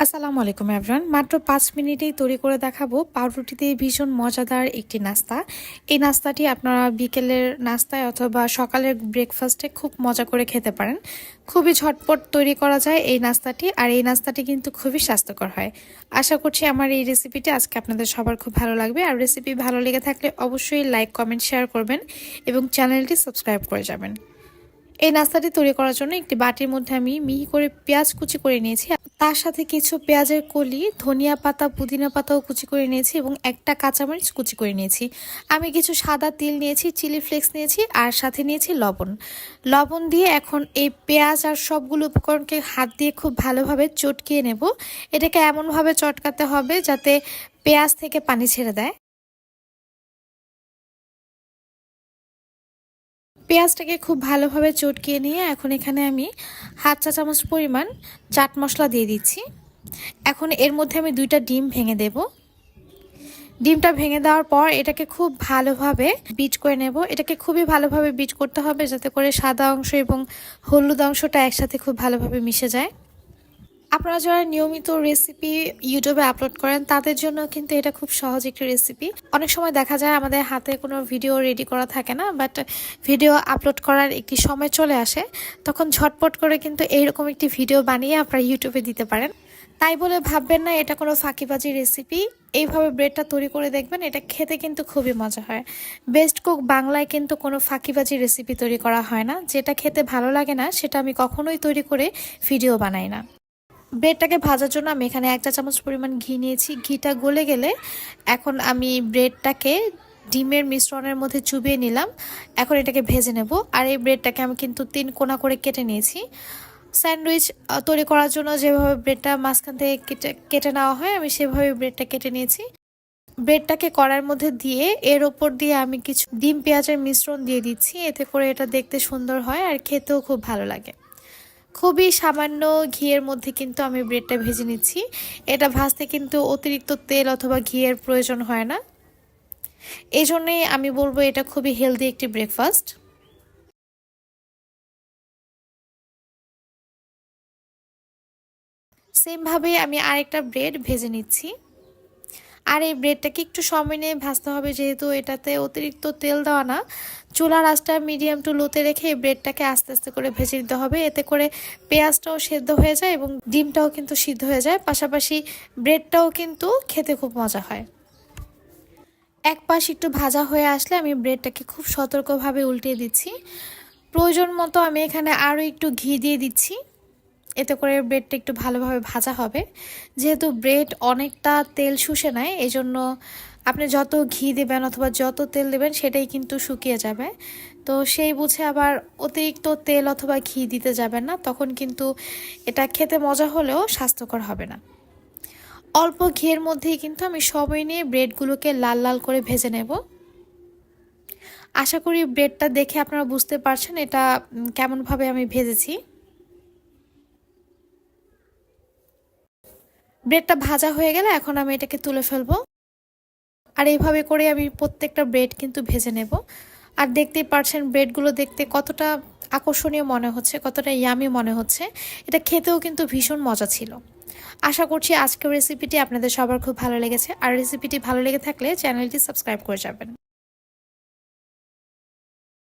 আসসালামু আলাইকুম এভরান মাত্র পাঁচ মিনিটেই তৈরি করে দেখাবো পাউরুটি দিয়ে ভীষণ মজাদার একটি নাস্তা। এই নাস্তাটি আপনারা বিকেলের নাস্তায় অথবা সকালের ব্রেকফাস্টে খুব মজা করে খেতে পারেন। খুবই ঝটপট তৈরি করা যায় এই নাস্তাটি, আর এই নাস্তাটি কিন্তু খুবই স্বাস্থ্যকর হয়। আশা করছি আমার এই রেসিপিটি আজকে আপনাদের সবার খুব ভালো লাগবে। আর রেসিপি ভালো লেগে থাকলে অবশ্যই লাইক কমেন্ট শেয়ার করবেন এবং চ্যানেলটি সাবস্ক্রাইব করে যাবেন। এই নাস্তাটি তৈরি করার জন্য একটি বাটির মধ্যে আমি মিহি করে পেঁয়াজ কুচি করে নিয়েছি। তার সাথে কিছু পেঁয়াজের কলি, ধনিয়া পাতা, পুদিনা পাতাও কুচি করে নিয়েছি এবং একটা কাঁচামরিচ কুচি করে নিয়েছি। আমি কিছু সাদা তিল নিয়েছি, চিলি ফ্লেক্স নিয়েছি আর সাথে নিয়েছি লবণ। লবণ দিয়ে এখন এই পেঁয়াজ আর সবগুলো উপকরণকে হাত দিয়ে খুব ভালোভাবে চটকিয়ে নেব। এটাকে এমনভাবে চটকাতে হবে যাতে পেঁয়াজ থেকে পানি ছেড়ে দেয়। পেঁয়াজটাকে খুব ভালোভাবে চটকিয়ে নিয়ে এখন এখানে আমি হাফ চা চামচ পরিমাণ চাট মশলা দিয়ে দিচ্ছি। এখন এর মধ্যে আমি দুইটা ডিম ভেঙে দেব। ডিমটা ভেঙে দেওয়ার পর এটাকে খুব ভালোভাবে বিট করে নেব। এটাকে খুবই ভালোভাবে বিট করতে হবে যাতে করে সাদা অংশ এবং হলুদ অংশটা একসাথে খুব ভালোভাবে মিশে যায়। আপনারা যারা নিয়মিত রেসিপি ইউটিউবে আপলোড করেন, তাদের জন্য কিন্তু এটা খুব সহজ একটি রেসিপি অনেক সময় দেখা যায় আমাদের হাতে কোনো ভিডিও রেডি করা থাকে না বাট ভিডিও আপলোড করার একটি সময় চলে আসে, তখন ঝটপট করে কিন্তু এইরকম একটি ভিডিও বানিয়ে আপনারা ইউটিউবে দিতে পারেন। তাই বলে ভাববেন না, এটা কোনো ফাঁকিবাজি রেসিপি এইভাবে ব্রেডটা তৈরি করে দেখবেন, এটা খেতে কিন্তু খুবই মজা হয়। বেস্ট কুক বাংলায় কিন্তু কোনো ফাঁকিবাজি রেসিপি তৈরি করা হয় না। যেটা খেতে ভালো লাগে না, সেটা আমি কখনোই তৈরি করে ভিডিও বানাই না। ব্রেডটাকে ভাজার জন্য আমি এখানে এক চা চামচ পরিমাণ ঘি নিয়েছি। ঘিটা গলে গেলে এখন আমি ব্রেডটাকে ডিমের মিশ্রণের মধ্যে চুবিয়ে নিলাম। এখন এটাকে ভেজে নেব। আর এই ব্রেডটাকে আমি কিন্তু তিন কোনা করে কেটে নিয়েছি। স্যান্ডউইচ তৈরি করার জন্য যেভাবে ব্রেডটা মাঝখান থেকে কেটে কেটে নেওয়া হয়, আমি সেভাবে ব্রেডটা কেটে নিয়েছি। ব্রেডটাকে কড়ার মধ্যে দিয়ে এর ওপর দিয়ে আমি কিছু ডিম পেঁয়াজের মিশ্রণ দিয়ে দিচ্ছি। এতে করে এটা দেখতে সুন্দর হয় আর খেতেও খুব ভালো লাগে। খুবই সামান্য ঘিয়ের মধ্যে কিন্তু আমি ব্রেডটা ভেজে নিচ্ছি। এটা ভাজতে কিন্তু অতিরিক্ত তেল অথবা ঘিয়ের প্রয়োজন হয় না। এই জন্যেই আমি বলব এটা খুবই হেলদি একটি ব্রেকফাস্ট সেমভাবে আমি আরেকটা ব্রেড ভেজে নিচ্ছি। আর এই ব্রেডটাকে একটু সময় নিয়ে ভাজতে হবে যেহেতু এটাতে অতিরিক্ত তেল দেওয়া না। চুলার আঁচটা মিডিয়াম টু লোতে রেখে এই ব্রেডটাকে আস্তে আস্তে করে ভেজে নিতে হবে। এতে করে পেঁয়াজটাও সেদ্ধ হয়ে যায় এবং ডিমটাও কিন্তু সিদ্ধ হয়ে যায়। পাশাপাশি ব্রেডটাও কিন্তু খেতে খুব মজা হয়। এক পাশ একটু ভাজা হয়ে আসলে আমি ব্রেডটাকে খুব সতর্কভাবে উল্টিয়ে দিচ্ছি। প্রয়োজন মতো আমি এখানে আরও একটু ঘি দিয়ে দিচ্ছি। এতে করে ব্রেডটা একটু ভালোভাবে ভাজা হবে। যেহেতু ব্রেড অনেকটা তেল শুষে নেয় এই জন্য আপনি যত ঘি দেবেন অথবা যত তেল দেবেন সেটাই কিন্তু শুকিয়ে যাবে। তো সেই বুঝে আবার অতিরিক্ত তেল অথবা ঘি দিতে যাবেন না, তখন কিন্তু এটা খেতে মজা হলেও স্বাস্থ্যকর হবে না। অল্প ঘিয়ের মধ্যেই কিন্তু আমি সবই নিয়ে ব্রেডগুলোকে লাল লাল করে ভেজে নেব। আশা করি ব্রেডটা দেখে আপনারা বুঝতে পারছেন এটা কেমনভাবে আমি ভেজেছি। ব্রেডটা ভাজা হয়ে গেলে এখন আমি এটাকে তুলে ফেলব। আর এইভাবে করে আমি প্রত্যেকটা ব্রেড কিন্তু ভেজে নেব। আর দেখতেই পারছেন ব্রেডগুলো দেখতে কতটা আকর্ষণীয় মনে হচ্ছে, কতটা ইয়ামি মনে হচ্ছে। এটা খেতেও কিন্তু ভীষণ মজা ছিল। আশা করছি আজকের রেসিপিটি আপনাদের সবার খুব ভালো লেগেছে। আর রেসিপিটি ভালো লেগে থাকলে চ্যানেলটি সাবস্ক্রাইব করে যাবেন।